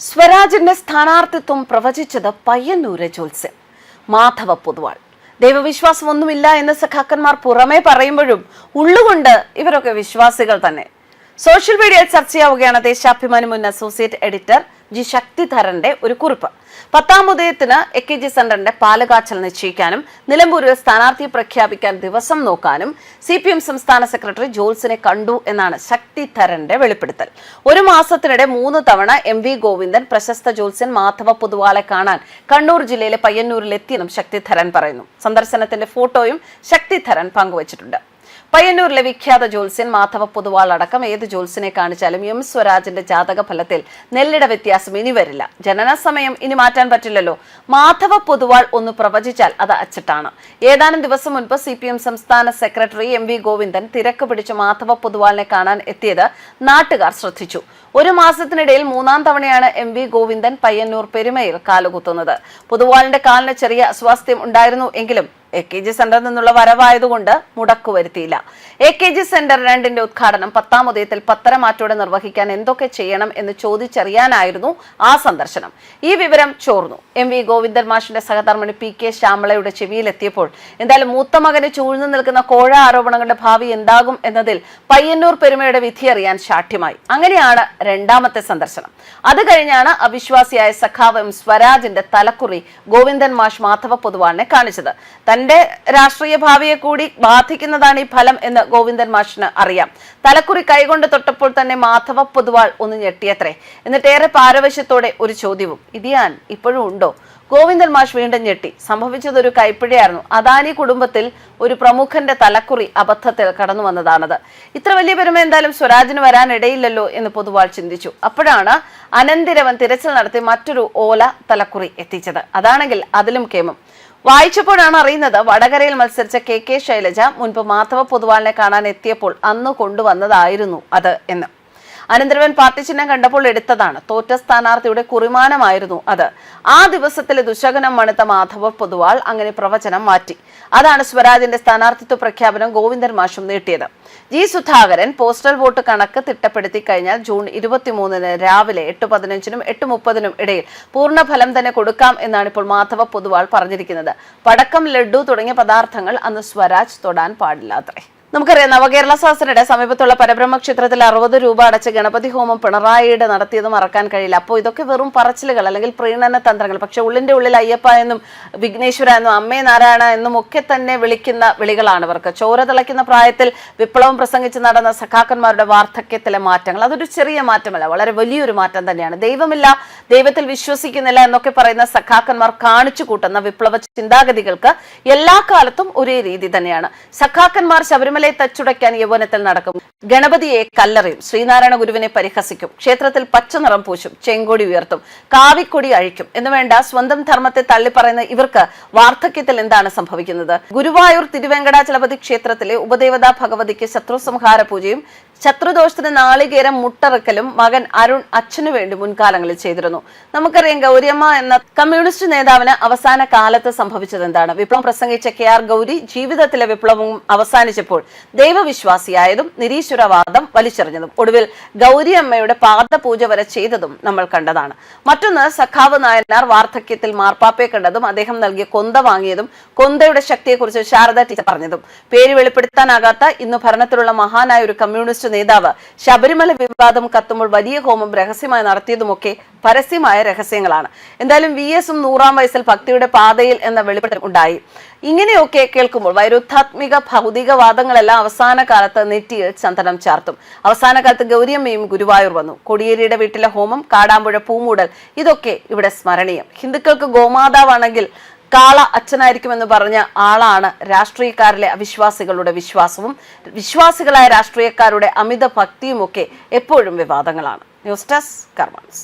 സ്വരാജിന്റെ സ്ഥാനാർത്ഥിത്വം പ്രവചിച്ചത് പയ്യന്നൂര് ജോത്സ്യൻ മാധവ പൊതുവാൾ. ദൈവവിശ്വാസമൊന്നുമില്ല എന്ന് സഖാക്കന്മാർ പുറമേ പറയുമ്പോഴും ഉള്ളുകൊണ്ട് ഇവരൊക്കെ വിശ്വാസികൾ തന്നെ. സോഷ്യൽ മീഡിയയിൽ ചർച്ചയാവുകയാണ് ദേശാഭിമാനി മുൻ അസോസിയേറ്റ് എഡിറ്റർ ജി ശക്തിധരന്റെ ഒരു കുറിപ്പ്. പത്താം ഉദയത്തിന് എ കെ ജി സെന്ററിന്റെ പാലകാച്ചൽ നിശ്ചയിക്കാനും നിലമ്പൂരിൽ സ്ഥാനാർത്ഥിയെ പ്രഖ്യാപിക്കാൻ ദിവസം നോക്കാനും സി പി എം സംസ്ഥാന സെക്രട്ടറി ജോൽസിനെ കണ്ടു എന്നാണ് ശക്തിധരന്റെ വെളിപ്പെടുത്തൽ. ഒരു മാസത്തിനിടെ മൂന്ന് തവണ എം വി ഗോവിന്ദൻ പ്രശസ്ത ജോത്സ്യൻ മാധവ പൊതുവാളെ കാണാൻ കണ്ണൂർ ജില്ലയിലെ പയ്യന്നൂരിലെത്തിയെന്നും ശക്തിധരൻ പറയുന്നു. സന്ദർശനത്തിന്റെ ഫോട്ടോയും ശക്തിധരൻ പങ്കുവച്ചിട്ടുണ്ട്. പയ്യന്നൂരിലെ വിഖ്യാത ജ്യോത്സ്യൻ മാധവ പൊതുവാൾ അടക്കം ഏത് ജ്യോത്സ്യനെ കാണിച്ചാലും എം സ്വരാജിന്റെ ജാതക ഫലത്തിൽ നെല്ലിട വ്യത്യാസം ഇനി വരില്ല. ജനന സമയം ഇനി മാറ്റാൻ പറ്റില്ലല്ലോ. മാധവ പൊതുവാൾ ഒന്ന് പ്രവചിച്ചാൽ അത് അച്ചിട്ടാണ്. ഏതാനും ദിവസം മുൻപ് സി പി എം സംസ്ഥാന സെക്രട്ടറി എം വി ഗോവിന്ദൻ തിരക്ക് പിടിച്ച് മാധവ പൊതുവാളിനെ കാണാൻ എത്തിയത് നാട്ടുകാർ ശ്രദ്ധിച്ചു. ഒരു മാസത്തിനിടയിൽ മൂന്നാം തവണയാണ് എം വി ഗോവിന്ദൻ പയ്യന്നൂർ പെരുമയിൽ കാലുകുത്തുന്നത്. പൊതുവാളിന്റെ കാലിന് ചെറിയ അസ്വാസ്ഥ്യം ഉണ്ടായിരുന്നു എങ്കിലും എ കെ ജി സെന്ററിൽ നിന്നുള്ള വരവായതുകൊണ്ട് മുടക്കു വരുത്തിയില്ല. എ കെ ജി സെന്റർ രണ്ടിന്റെ ഉദ്ഘാടനം പത്താം ഉദയത്തിൽ പത്തരമാറ്റോടെ നിർവഹിക്കാൻ എന്തൊക്കെ ചെയ്യണം എന്ന് ചോദിച്ചറിയാനായിരുന്നു ആ സന്ദർശനം. ഈ വിവരം ചോർന്നു. എം വി ഗോവിന്ദൻ മാഷിന്റെ സഹധർമ്മി പി കെ ശ്യാമളയുടെ ചെവിയിലെത്തിയപ്പോൾ എന്തായാലും മൂത്ത മകന് ചൂഴ്ന്നു നിൽക്കുന്ന കോഴ ആരോപണങ്ങളുടെ ഭാവി എന്താകും എന്നതിൽ പയ്യന്നൂർ പെരുമയുടെ വിധി അറിയാൻ ശാഠ്യമായി. അങ്ങനെയാണ് രണ്ടാമത്തെ സന്ദർശനം. അത് കഴിഞ്ഞാണ് അവിശ്വാസിയായ സഖാവ് എം സ്വരാജിന്റെ തലക്കുറി ഗോവിന്ദൻ മാഷ് മാധവ പൊതുവാളിനെ കാണിച്ചത്. തന്റെ രാഷ്ട്രീയ ഭാവിയെ കൂടി ബാധിക്കുന്നതാണ് ഈ ഫലം എന്ന് ഗോവിന്ദൻ മാഷിന് അറിയാം. തലക്കുറി കൈകൊണ്ട് തൊട്ടപ്പോൾ തന്നെ മാധവ പൊതുവാൾ ഒന്ന് ഞെട്ടിയത്രേ. എന്നിട്ടേറെ പാരവശ്യത്തോടെ ഒരു ചോദ്യവും ഇതിയാൻ ഇപ്പോഴും ഉണ്ടോ? ഗോവിന്ദൻ മാഷ് വീണ്ടും ഞെട്ടി. സംഭവിച്ചത് ഒരു കൈപ്പിഴയായിരുന്നു. അദാനി കുടുംബത്തിൽ ഒരു പ്രമുഖന്റെ തലക്കുറി അബദ്ധത്തിൽ കടന്നു വന്നതാണത്. ഇത്ര വലിയ പെരുമ എന്തായാലും സ്വരാജിന് വരാനിടയില്ലല്ലോ എന്ന് പൊതുവാൾ ചിന്തിച്ചു. അപ്പോഴാണ് അനന്തിരവൻ തിരച്ചിൽ നടത്തി മറ്റൊരു ഓല തലക്കുറി എത്തിച്ചത്. അതാണെങ്കിൽ അതിലും കേമം വായിച്ചപ്പോഴാണ് അറിയുന്നത് വടകരയിൽ മത്സരിച്ച കെ കെ ശൈലജ മുൻപ് മാധവ പൊതുവാളിനെ കാണാൻ എത്തിയപ്പോൾ അന്ന് കൊണ്ടുവന്നതായിരുന്നു അത് എന്ന്. അനന്തരവൻ പാർട്ടി ചിഹ്നം കണ്ടപ്പോൾ എടുത്തതാണ്. തോറ്റ സ്ഥാനാർത്ഥിയുടെ കുറിമാനമായിരുന്നു അത്. ആ ദിവസത്തിലെ ദുശകനം മണുത്ത മാധവ പൊതുവാൾ അങ്ങനെ പ്രവചനം മാറ്റി. അതാണ് സ്വരാജിന്റെ സ്ഥാനാർത്ഥിത്വ പ്രഖ്യാപനം ഗോവിന്ദൻ മാഷും നീട്ടിയത്. ജി സുധാകരൻ പോസ്റ്റൽ വോട്ട് കണക്ക് തിട്ടപ്പെടുത്തി കഴിഞ്ഞാൽ ജൂൺ ഇരുപത്തിമൂന്നിന് രാവിലെ എട്ട് പതിനഞ്ചിനും എട്ട് മുപ്പതിനും ഇടയിൽ പൂർണ ഫലം തന്നെ കൊടുക്കാം എന്നാണ് ഇപ്പോൾ മാധവ പൊതുവാൾ പറഞ്ഞിരിക്കുന്നത്. പടക്കം ലഡു തുടങ്ങിയ പദാർത്ഥങ്ങൾ അന്ന് സ്വരാജ് തൊടാൻ പാടില്ലാത്രേ. നമുക്കറിയാം നവകേരള സഹസ്രയുടെ സമീപത്തുള്ള പരബ്രഹ്മ ക്ഷേത്രത്തിൽ അറുപത് രൂപ അടച്ച് ഗണപതി ഹോമം പിണറായിയുടെ നടത്തിയത് മറക്കാൻ കഴിയില്ല. അപ്പോൾ ഇതൊക്കെ വെറും പറച്ചിലുകൾ അല്ലെങ്കിൽ പ്രീണന തന്ത്രങ്ങൾ. പക്ഷെ ഉള്ളിന്റെ ഉള്ളിൽ അയ്യപ്പ എന്നും വിഘ്നേശ്വര എന്നും അമ്മേ നാരായണ എന്നും ഒക്കെ തന്നെ വിളിക്കുന്ന വിളികളാണ് ഇവർക്ക്. ചോര തിളയ്ക്കുന്ന പ്രായത്തിൽ വിപ്ലവം പ്രസംഗിച്ച് നടന്ന സഖാക്കന്മാരുടെ വാർദ്ധക്യത്തിലെ മാറ്റങ്ങൾ അതൊരു ചെറിയ മാറ്റമല്ല വളരെ വലിയൊരു മാറ്റം തന്നെയാണ്. ദൈവമില്ല ദൈവത്തിൽ വിശ്വസിക്കുന്നില്ല എന്നൊക്കെ പറയുന്ന സഖാക്കന്മാർ കാണിച്ചു കൂട്ടുന്ന വിപ്ലവ ചിന്താഗതികൾക്ക് എല്ലാ കാലത്തും ഒരേ രീതി തന്നെയാണ്. സഖാക്കന്മാർ ശബരിമല ശബരിമലയെ തച്ചുടയ്ക്കാൻ യൗവനത്തിൽ നടക്കും. ഗണപതിയെ കല്ലറിയും. ശ്രീനാരായണ ഗുരുവിനെ പരിഹസിക്കും. ക്ഷേത്രത്തിൽ പച്ചനിറം പൂശും. ചെങ്കൊടി ഉയർത്തും. കാവിക്കൊടി അഴിക്കും. എന്ന് വേണ്ട സ്വന്തം ധർമ്മത്തെ തള്ളിപ്പറയുന്ന ഇവർക്ക് വാർദ്ധക്യത്തിൽ എന്താണ് സംഭവിക്കുന്നത്? ഗുരുവായൂർ തിരുവെങ്കടാചലപതി ക്ഷേത്രത്തിലെ ഉപദേവതാ ഭഗവതിക്ക് ശത്രുസംഹാര പൂജയും ശത്രുദോഷത്തിന് നാളികേരം മുട്ടറക്കലും മകൻ അരുൺ അച്ഛനു വേണ്ടി മുൻകാലങ്ങളിൽ ചെയ്തിരുന്നു. നമുക്കറിയാം ഗൗരിയമ്മ എന്ന കമ്മ്യൂണിസ്റ്റ് നേതാവിന് അവസാന കാലത്ത് സംഭവിച്ചത് എന്താണ്? വിപ്ലവം പ്രസംഗിച്ച കെ ആർ ഗൗരി ജീവിതത്തിലെ വിപ്ലവവും അവസാനിച്ചപ്പോൾ ദൈവവിശ്വാസിയായതും നിരീശ്വരവാദം വലിച്ചെറിഞ്ഞതും. ഒടുവിൽ ഗൗരിയമ്മയുടെ പാദപൂജ വരെ ചെയ്തതും നമ്മൾ കണ്ടതാണ്. മറ്റൊന്ന് സഖാവ് നായനാർ വാർദ്ധക്യത്തിൽ മാർപ്പാപ്പയെ കണ്ടതും അദ്ദേഹം നൽകിയ കൊന്ത വാങ്ങിയതും കൊന്തയുടെ ശക്തിയെക്കുറിച്ച് ശാരദ ടീച്ചർ പറഞ്ഞതും. പേര് വെളിപ്പെടുത്താനാകാത്ത ഇന്ന് ഭരണത്തിലുള്ള മഹാനായ ഒരു കമ്മ്യൂണിസ്റ്റ് നേതാവ് ശബരിമല വിവാദം കത്തുമ്പോൾ വലിയ ഹോമം രഹസ്യമായി നടത്തിയതുമൊക്കെ പരസ്യമായ രഹസ്യങ്ങളാണ്. എന്തായാലും വി എസും നൂറാം വയസ്സിൽ ഭക്തിയുടെ പാതയിൽ എന്ന വെളിപ്പെടുത്തൽ ഉണ്ടായി. ഇങ്ങനെയൊക്കെ കേൾക്കുമ്പോൾ വൈരുദ്ധാത്മിക ഭൗതികവാദങ്ങളെല്ലാം അവസാന കാലത്ത് നെറ്റിയിൽ ചന്ദനം ചാർത്തും. അവസാന കാലത്ത് ഗൗരിയമ്മയും ഗുരുവായൂർ വന്നു. കൊടിയേരിയുടെ വീട്ടിലെ ഹോമം കാടാമ്പുഴ പൂമൂടൽ ഇതൊക്കെ ഇവിടെ സ്മരണീയം. ഹിന്ദുക്കൾക്ക് ഗോമാതാവാണെങ്കിൽ കാള അച്ഛനായിരിക്കുമെന്ന് പറഞ്ഞ ആളാണ് രാഷ്ട്രീയക്കാരിലെ അവിശ്വാസികളുടെ വിശ്വാസവും വിശ്വാസികളായ രാഷ്ട്രീയക്കാരുടെ അമിത ഭക്തിയുമൊക്കെ എപ്പോഴും വിവാദങ്ങളാണ്. News desk കർമ്മൻസ്